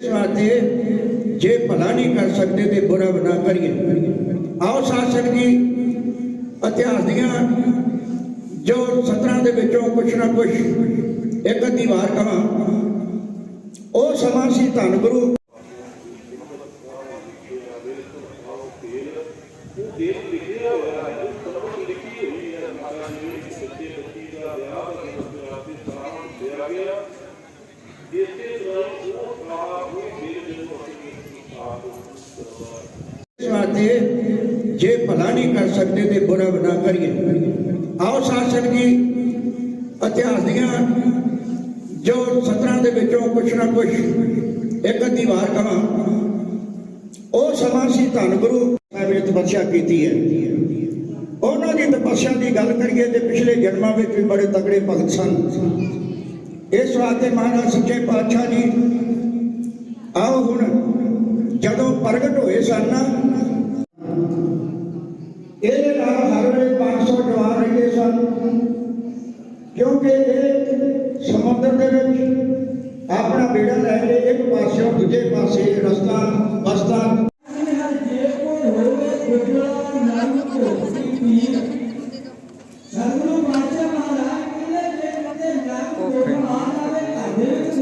ਵਾਸਤੇ ਜੇ ਭਲਾ ਨਹੀਂ ਕਰ ਸਕਦੇ ਤੇ ਬੁਰਾ ਵੀ ਕਰੀਏ। ਆਓ ਸਾਸਕ ਜੀ, ਇਤਿਹਾਸ ਦੀਆਂ ਜੋ ਸਤਰਾਂ ਦੇ ਵਿੱਚੋਂ ਕੁਛ ਨਾ ਕੁਛ ਇੱਕ ਅੱਧੀ ਵਾਰ ਕਹਾਂ, ਉਹ ਸਮਾਂ ਸੀ ਧੰਨ ਗੁਰੂ। ਇਸੇ ਤਰ੍ਹਾਂ ਉਹ ਕਹਾ ਉਹ ਮੇਰੇ ਜਦੋਂ ਅਸੀਂ ਆਪ ਇਸ ਵਾਸਤੇ ਜੇ ਭਲਾ ਨਹੀਂ ਕਰ ਸਕਦੇ ਤੇ ਬੁਰਾ ਵੀ ਨਾ ਕਰੀਏ ਆਓ ਸਾਸਕ ਜੀ ਇਤਿਹਾਸ ਦੀਆਂ ਜੋ ਸਤਰਾਂ ਦੇ ਵਿੱਚੋਂ ਕੁਛ ਨਾ ਕੁਛ ਇੱਕ ਅੱਧੀ ਵਾਰ ਉਹ ਸਮਾਂ ਸੀ ਧੰਨ ਗੁਰੂ ਸਾਹਿਬ ਨੇ ਤਪੱਸਿਆ ਕੀਤੀ ਹੈ ਉਹਨਾਂ ਦੀ ਤਪੱਸਿਆ ਦੀ ਗੱਲ ਕਰੀਏ ਤੇ ਪਿਛਲੇ ਜਨਮਾਂ ਵਿੱਚ ਵੀ ਬੜੇ ਤਕੜੇ ਭਗਤ ਸਨ ਇਸ ਵਾਸਤੇ ਮਹਾਰਾਜ ਸੱਚੇ ਪਾਤਸ਼ਾਹ ਜੀ, ਆਓ ਹੁਣ ਜਦੋਂ ਪ੍ਰਗਟ ਹੋਏ ਸਨ ਇਹਦੇ ਨਾਲ ਹਰ ਵੇਲੇ 500 ਜਵਾਨ ਰਹਿੰਦੇ ਸਨ, ਕਿਉਂਕਿ ਇਹ ਸਮੁੰਦਰ ਦੇ ਵਿੱਚ ਆਪਣਾ ਬੇੜਾ ਲੈ ਕੇ ਇੱਕ ਪਾਸਿਓਂ ਦੂਜੇ ਪਾਸੇ ਰਸਤਾ ਬਸਤਾ ਸਤਿਗੁਰੂ